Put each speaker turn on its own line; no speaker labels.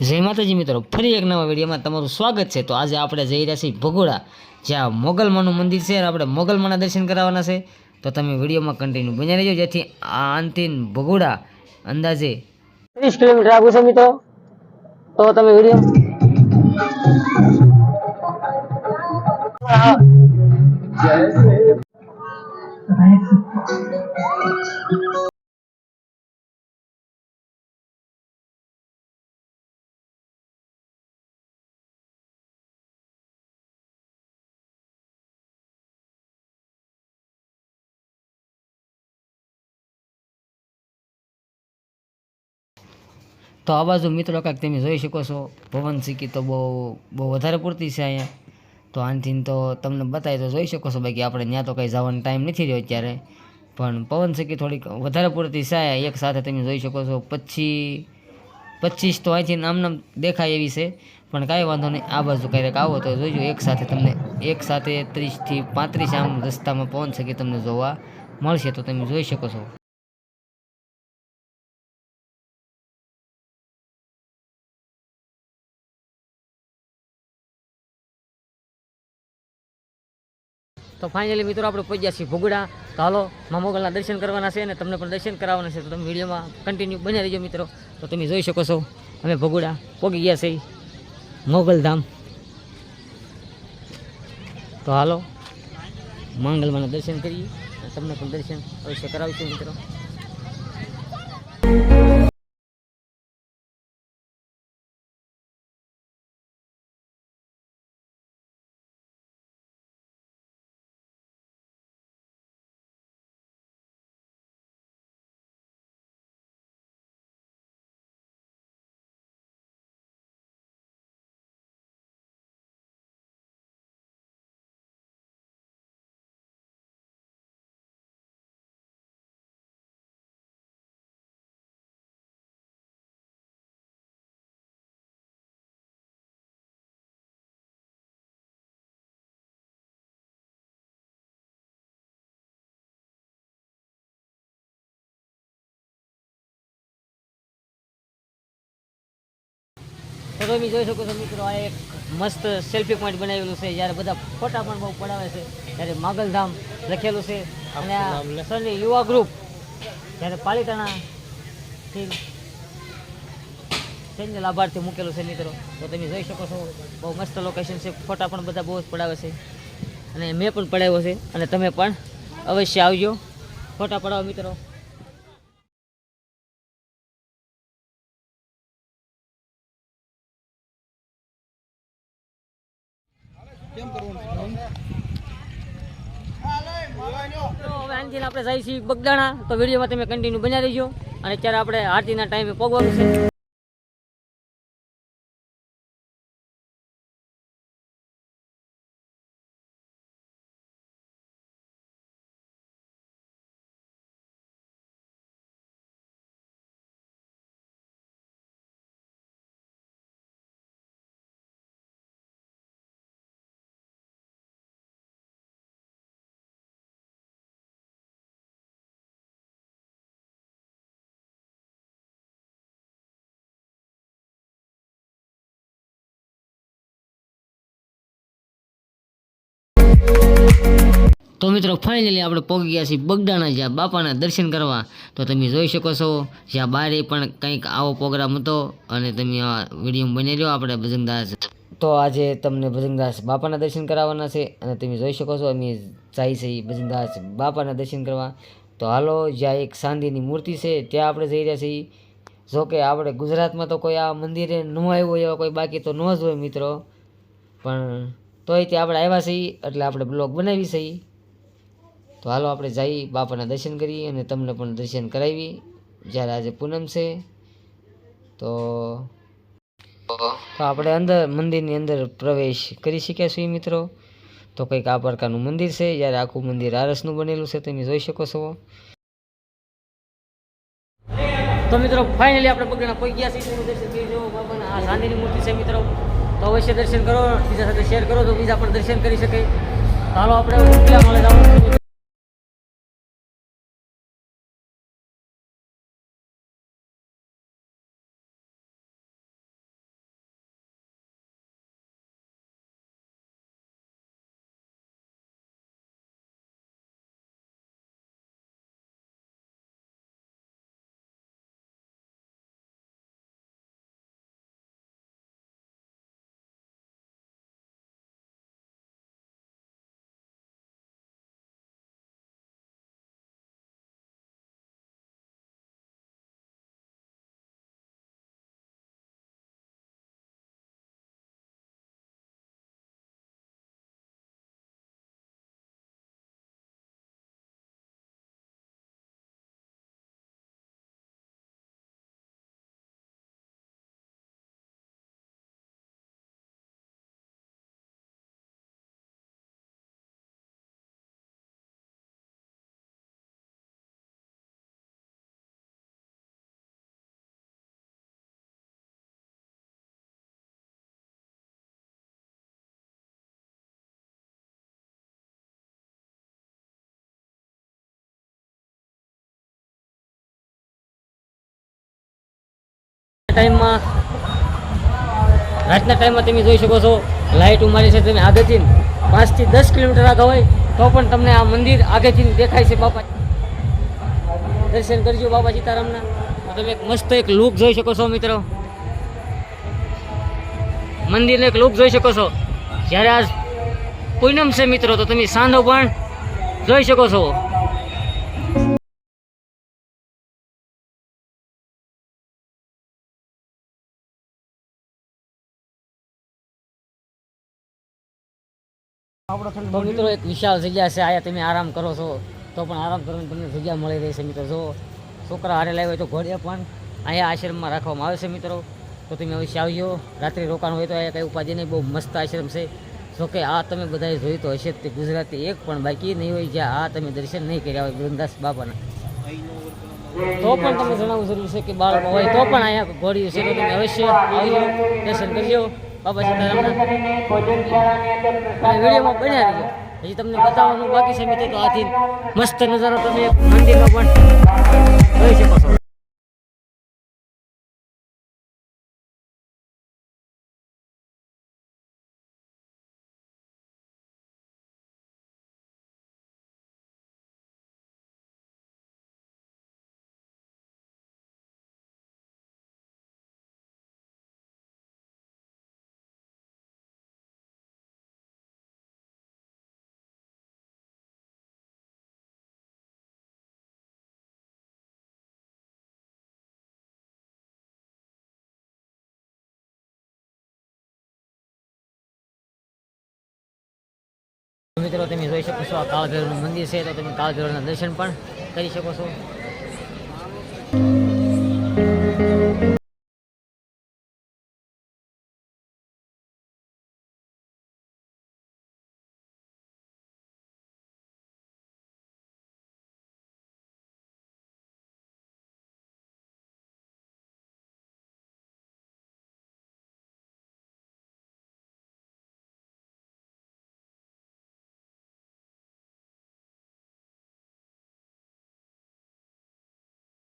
જય માતાજી મિત્રો, ફરી એક નવા વિડીયોમાં તમારું સ્વાગત છે. તો આજે આપણે જઈ રહ્યા છીએ ભગોડા, જ્યાં મોગલમાનું મંદિર છે આપણે મોગલમાના દર્શન કરાવવાના છે. તો તમે વિડીયોમાં કન્ટિન્યુ બની રહેજો, જેથી આ અંતિમ ભગોડા અંદાજે ત્રીસ તો તમે તો આ બાજુ મિત્રો કાંઈક તમે જોઈ શકો છો. ભવન સિક્કી તો બહુ બહુ વધારે પૂરતી છે અહીંયા. તો આનથી તો તમને બતાવી તો જોઈ શકો છો બાકી આપણે ત્યાં તો કંઈ જવાનો ટાઈમ નથી રહ્યો અત્યારે. પણ પવન સિક્કી થોડીક વધારે પૂરતી છે એક સાથે તમે જોઈ શકો છો. પછી પચીસ તો અહીંથી નામ નામ દેખાય એવી છે. પણ કાંઈ વાંધો નહીં, આ બાજુ ક્યારેક આવો તો જોઈજો એક સાથે તમને, એક સાથે ત્રીસથી પાંત્રીસ આમ રસ્તામાં પવન સિક્કી તમને જોવા મળશે તો તમે જોઈ શકો છો. તો ફાઇનલી મિત્રો આપણે પહોંચ્યા છીએ ભોગડા. તો હાલો, મા મોગલના દર્શન કરવાના છે અને તમને પણ દર્શન કરાવવાના છે. તો તમે વિડીયોમાં કન્ટિન્યુ બની રહીજો મિત્રો. તો તમે જોઈ શકો છો, અમે ભગોડા પહોંચી ગયા છે મોગલધામ તો હાલો, મંગલમાના દર્શન કરીએ. તમને પણ દર્શન અવશ્ય કરાવીશું મિત્રો. તો તમે જોઈ શકો છો મિત્રો આ એક મસ્ત સેલ્ફી પોઈન્ટ બનાવેલું છે જ્યારે બધા ફોટા પણ બહુ પડાવે છે ત્યારે માગલધામ લખેલું છે અને આ લસણની યુવા ગ્રુપ જ્યારે પાલિતાણાથી સૈન્ય લાભાર્થી મૂકેલું છે મિત્રો તો તમે જોઈ શકો છો બહુ મસ્ત લોકેશન છે ફોટા પણ બધા બહુ જ પડાવે છે અને મેં પણ પડાવ્યો છે અને તમે પણ અવશ્ય આવજો ફોટા પડાવો મિત્રો. તો હવે આનથી આપણે જઈશું બગદાણા. તો વિડીયોમાં તમે કન્ટિન્યુ બનાવી દેજો અને અત્યારે આપણે આરતીના ટાઈમે પગવાનું છે. તો મિત્રો ફાઇનલી આપણે પહોંચી ગયા છીએ બગડાના જ્યાં બાપાના દર્શન કરવા. તો તમે જોઈ શકો છો, જ્યાં બારે પણ કંઈક આવો પ્રોગ્રામ હતો અને તમે આ વીડિયો બની રહ્યો આપણે ભજનદાસ. તો આજે તમને ભજનદાસ બાપાના દર્શન કરાવવાના છે અને તમે જોઈ શકો છો, અમે જાય છે ભજનદાસ બાપાના દર્શન કરવા. તો હાલો, જ્યાં એક સાંદીની મૂર્તિ છે, ત્યાં આપણે જઈ રહ્યા છીએ. જો કે આપણે ગુજરાતમાં તો કોઈ આ મંદિરે ન આવ્યું એવા કોઈ બાકી તો ન જ હોય મિત્રો. પણ તોય ત્યાં આપણે આવ્યા છીએ, એટલે આપણે બ્લોગ બનાવી છીએ. તો હાલો આપણે જઈ બાપાના દર્શન કરીએ અને તમને પણ દર્શન કરાવી. જ્યારે આજે પૂનમ છે, તો તો આપણે અંદર મંદિરની અંદર પ્રવેશ કરી શક્યા છીએ મિત્રો. તો કંઈક આ પ્રકારનું મંદિર છે, જ્યારે આખું મંદિર આરસનું બનેલું છે, તમે જોઈ શકો છો. તો મિત્રો ફાઇનલી આપણે બગડાના પહોંચી ગયા છીએ દર્શન કરી જો બાપાના આ શાંતિની મૂર્તિ છે મિત્રો. તો અવશ્ય દર્શન કરો, બીજા સાથે શેર કરો, તો બીજા પણ દર્શન કરી શકે. ચાલો આપણે મળે જવાનું ટાઈમમાં, રાતના ટાઈમમાં તમે જોઈ શકો છો લાઇટ ઉમારી છે, તમે આગળથી પાંચથી દસ કિલોમીટર આગળ હોય, તો પણ તમને આ મંદિર આગળથી દેખાય છે, બાપા. દર્શન કરજો બાબા સીતારામના. તમે એક મસ્ત એક લુક જોઈ શકો છો, મિત્રો. મંદિરનો એક લુક જોઈ શકો છો. જ્યારે આજ પૂનમ છે, મિત્રો, તો તમે સાંધો પણ જોઈ શકો છો. તો મિત્રો એક વિશાળ જગ્યા છે આયા તમે આરામ કરો છો. તો પણ આરામ કરવાની તમને જગ્યા મળી રહી છે મિત્રો. જો છોકરા હારે લાવ્યા હોય તો ઘોડે પણ અહીંયા આશ્રમમાં રાખવામાં આવે છે મિત્રો. તો તમે અવશ્ય આવજો. રાત્રે રોકાણ હોય તો અહીંયા કંઈ ઉપાધિ નહીં બહુ મસ્ત આશ્રમ છે. જોકે આ તમે બધાએ જોયું તો હશે તે ગુજરાતી એક પણ બાકી નહીં હોય જ્યાં આ તમે દર્શન નહીં કર્યા હોય વૃંદાસ બાપાના. તો પણ તમને જણાવવું જરૂરી છે કે બાળકો હોય તો પણ અહીંયા ઘોડીયું છે તો તમે અવશ્ય આવજો દર્શન કરજો. બાબા સીતારામના વિડીયોમાં બન્યા રહીજો હજી તમને બતાવવાનું બાકી છે મિત્રો તો આથી મસ્ત નજારો તમે મંદિરમાં પણ જોઈ શકો છો. મિત્રો, તમે જોઈ શકો છો આ કાળભૈરવનું મંદિર છે, તો તમે કાળભૈરવના દર્શન પણ કરી શકો છો.